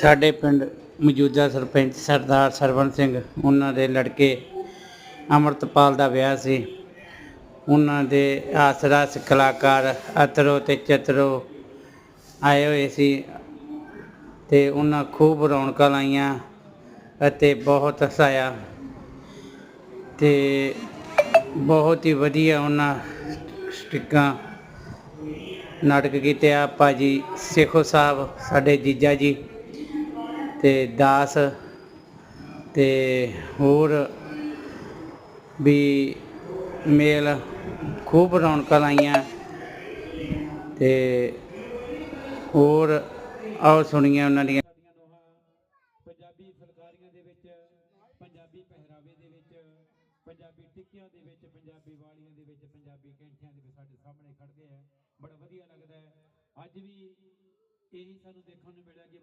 ਸਾਡੇ ਪਿੰਡ ਮੌਜੂਦਾ ਸਰਪੰਚ ਸਰਦਾਰ ਸਰਵਣ ਸਿੰਘ, ਉਹਨਾਂ ਦੇ ਲੜਕੇ ਅਮਰਤਪਾਲ ਦਾ ਵਿਆਹ ਸੀ। ਉਹਨਾਂ ਦੇ ਆਸਰਾਸ ਕਲਾਕਾਰ ਅਤਰੋ ਤੇ ਚਤਰੋ ਆਏ ਹੋਏ ਸੀ ਤੇ ਉਹਨਾਂ ਖੂਬ ਰੌਣਕਾਂ ਲਾਈਆਂ ਅਤੇ ਬਹੁਤ ਹਸਾਇਆ ਤੇ ਬਹੁਤ ਹੀ ਵਧੀਆ ਉਹਨਾਂ ਸਟਿੱਕਾਂ ਨਾਟਕ ਕੀਤੇ। ਆ ਭਾਜੀ ਸੇਖੋ ਸਾਹਿਬ, ਸਾਡੇ ਜੀਜਾ ਜੀ ਤੇ ਦਾਸ ਅਤੇ ਹੋਰ ਵੀ ਮੇਲ ਖੂਬ ਰੌਣਕਾਂ ਲਾਈਆਂ ਤੇ ਹੋਰ ਆਓ ਸੁਣੀਏ ਉਹਨਾਂ ਦੀਆਂ। ਪੰਜਾਬੀ ਫੁਲਕਾਰੀਆਂ ਦੇ ਵਿੱਚ, ਪੰਜਾਬੀ ਪਹਿਰਾਵੇ ਦੇ ਵਿੱਚ, ਪੰਜਾਬੀ ਟਿੱਕਿਆਂ ਦੇ ਵਿੱਚ, ਪੰਜਾਬੀ ਵਾਲੀਆਂ ਦੇ ਵਿੱਚ, ਪੰਜਾਬੀ ਕੈਂਠਿਆਂ ਦੇ ਵਿੱਚ ਸਾਡੇ ਸਾਹਮਣੇ ਖੜਦੇ ਆ। ਬੜਾ ਵਧੀਆ ਲੱਗਦਾ ਹੈ। ਅੱਜ ਵੀ ਇਹੀ ਸਾਨੂੰ ਦੇਖਣ ਨੂੰ ਮਿਲਿਆ ਕਿ